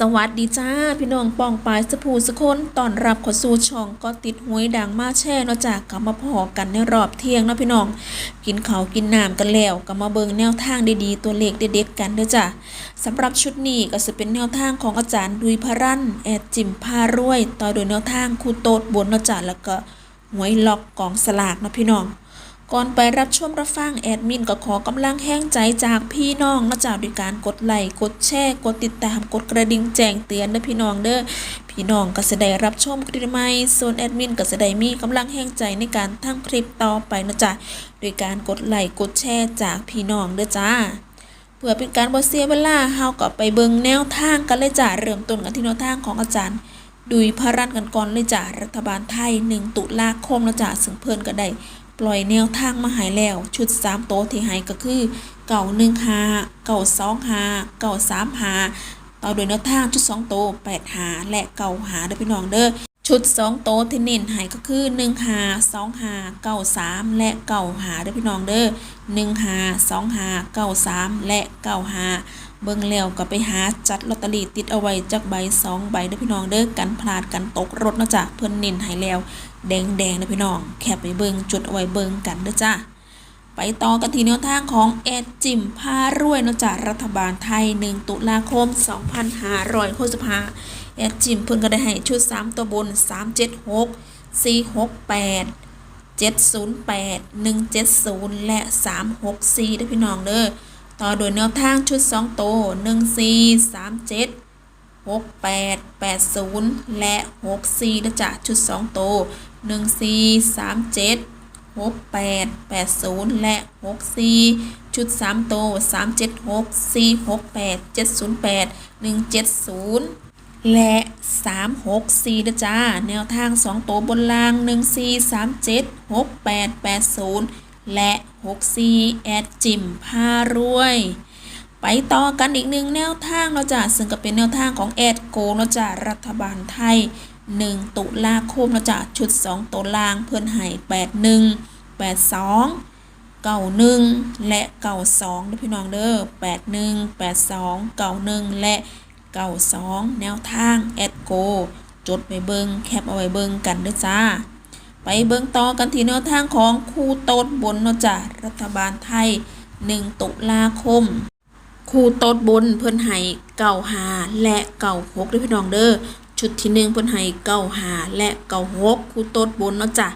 สวัสดีจ้า พี่น้องป้องปายสภูสคนตอนรับขอสู่ช่องก็ติดหวยดังมาแช่เนาะจากกลับมาพอกันในรอบเที่ยงเนาะพี่น้อง กินเขาวกินน้ำกันแล้วก็มาเบิ่งแนวทางดีๆ ตัวเลขเด็ดๆกันเด้อจ้ะสำหรับชุดนี้ก็จะเป็นแนวทางของอาจารย์ดุยพรันแอดจิมพารวย ต่อโดยแนวทางครูโตดบนเนาะจ้ะแล้วก็หวยล็อกกองสลากเนาะพี่น้อง ก่อนไปรับชมรับฟังแอดมินก็ขอกำลังแห้งใจจากพี่น้องนะจ๊ะด้วยการกดไลค์กดแชร์กดติดตามกดกระดิ่งแจ้งเตือนนะพี่น้องเด้อพี่น้องก็จะได้รับชมคลิปใหม่ส่วนแอดมินก็จะได้มีกำลังแห้งใจในการทำคลิปต่อไปนะจ๊ะด้วยการกดไลค์กดแชร์จากพี่น้องเด้อจ้าเพื่อเป็นการบ่เสียเวลาเฮาก็ไปเบิ่งแนวทางกันเลยจ้ะเริ่มต้นกันที่แนวทางของอาจารย์ดุยพรันกันก่อนเลยจ้ะรัฐบาลไทย 1 ตุลาคมนะจ้ะซึ่งเพิ่นก็ได้ ปล่อยแนวทางมาหายแล้ว ชุด 3 โตวที่ให้ก็คือเก่า1หาเก่า2หาเก่า3หาต่อด้วยแนวทางชุด 2 โตว8หาและเก่าหาเด้อพี่น้องเด้อชุด 2 โตวที่เน้นให้ก็คือ1หา2หาเก่า3และเก่าหาเด้อพี่น้องเด้อ1หา2หาเก่า3และเก่าหา เบิ่งแล้วก็ไปหาจัดลอตเตอรี่ติดเอาไว้จักใบสองใบเด้อพี่น้องเด้อกันพลาดกันตกรถเนาะจ้ะเพิ่นเน้นให้แล้ว แดงแดงเด้อพี่น้อง แคปไปเบิ่งจุดเอาไว้เบิ่งกันเด้อจ้ะไปต่อกันที่แนวทางของเอ็ดจิมพารวยเนาะจ้ะรัฐบาลไทย 1 ตุลาคม 2565เอ็ดจิมเพิ่นก็ได้ให้ชุด 3 ตัวบน 376 468 708 170 และ 364เด้อพี่น้องเด้อ ต่อโดยแนวทางชุด 2 โต1 4 3 7 6 8 8 0 และ 6 4นะจ๊ะชุด 2 โต1 4 3 7 6 8 8 0 และ 6 4 ชุด 3 โต 3 7 6 4 6 8 7 0 8 1 7 0และ 3 6 4นะจ๊ะ แนวทาง2โตวบนล่าง 1 4 3 7 6 8 8 0 และ64แอดจิมพารวย ไปต่อกันอีกหนึ่งแนวทางเราจะซึ่งก็เป็นแนวทางของแอดโกเราจะรัฐบาลไทย 1 ตุลาคมเราจะชุด 2ตัวล่างเพื่อนให้81 82 91และ92นะพี่น้องเด้อ81 82 91และ92แนวทางแอดโก จดไปเบิงแคปเอาไว้เบิงกันเด้อจ้า ไปเบิ่งต่อกันที่แนวทางของครูโต๊ดบนเนาะจ้ะรัฐบาลไทย 1 ตุลาคมครูโต๊ดบนเพิ่นให้เก่าหาและเก่าหกด้วยพี่น้องเด้อชุดที่หนึ่งเพิ่นให้เก่าหาและเก่าหกครูโต๊ดบนเนาะจ้ะ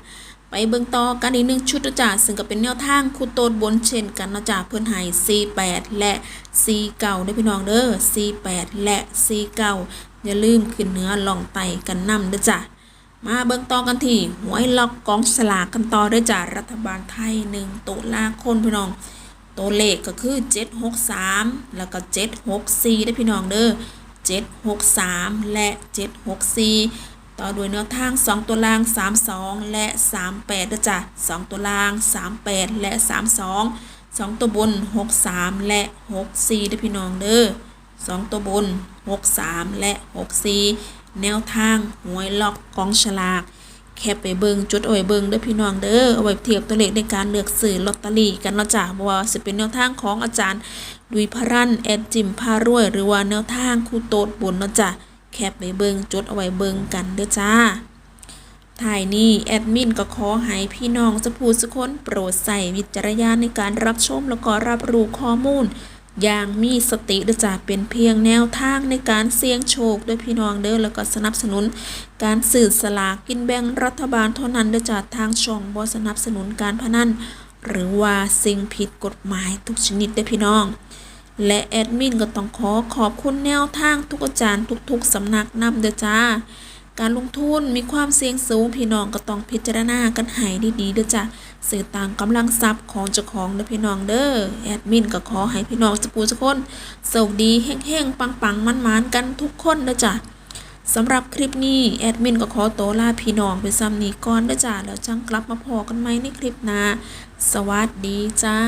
ไปเบิ่งต่อกันอีกหนึ่งชุดนาะจ้ะซึ่งก็เป็นแนวทางครูโต๊ดบนเช่นกันนาะจ้ะเพิ่นให้48 และ 49ด้วยพี่น้องเด้อ48 และ 49 อย่าลืมขึ้นเนื้อล่องไตกันนำเด้อจ้ะ มาเบิ่งต่อกันที่หวยล็อกกองสลากกันต่อด้วยจากรัฐบาลไทย1ตุลาคมพี่น้อง ตัวเลขก็คือ 763 แล้วก็ 764ได้พี่น้องเด้อ763 และ 764 ต่อด้วยแนวทาง 2 ตัวล่าง 32 และ 38ด้อจ้ะ2ตัวล่าง 38 และ 32 2 ตัวบน 63 และ 64ได้พี่น้องเด้อสองตัวบน 63 และ 64 แนวทางหวยล็อกกองฉลาก แคปไปเบิงจดเอาไว้เบิงเด้อพี่น้องเด้อเอาไว้เทียบตัวเลขในการเลือกซื้อลอตเตอรี่กันเนาะจ้ะบ่ว่าสิเป็นแนวทางของอาจารย์ดุยพรันแอดจิมพารวย หรือว่าแนวทางครูโตดบนเนาะจ้ะแคปไปเบิงจดเอาไว้เบิงกันเด้อจ้าถ่ายนี้แอดมินก็ขอให้พี่น้องจะพูดสักคนโปรดใส่วิจารณญาณในการรับชมแล้วก็รับรู้ข้อมูล อย่างมีสติด้อจะเป็นเพียงแนวทางในการเสี่ยงโชคด้วยพี่น้องเด้อแล้วก็สนับสนุน การสื่อสลากกินแบ่งรัฐบาลเท่านั้นเด้อจ้ะทางช่องบ่สนับสนุนการพนันหรือว่าสิ่งผิดกฎหมายทุกชนิดเด้อพี่น้อง และแอดมินก็ต้องขอขอบคุณแนวทางทุกอาจารย์ทุกๆสำนักนำเด้อจ้า การลงทุนมีความเสี่ยงสูงพี่น้องก็ต้องพิจารณากันให้ดีๆเด้อจ้ะสื่อต่างกำลังทรัพย์ของเจ้าของเด้อพี่น้องเด้อแอดมินก็ขอให้พี่น้องสปูสกคนโชคดีเฮงๆปังๆมันๆกันทุกคนเด้อจ้ะสำหรับคลิปนี้แอดมินก็ขอตัวลาพี่น้องไปซ้ำนี้ก่อนเด้อจ้ะแล้วจังกลับมาพอกันใหมในคลิปหน้าสวัสดีจ้า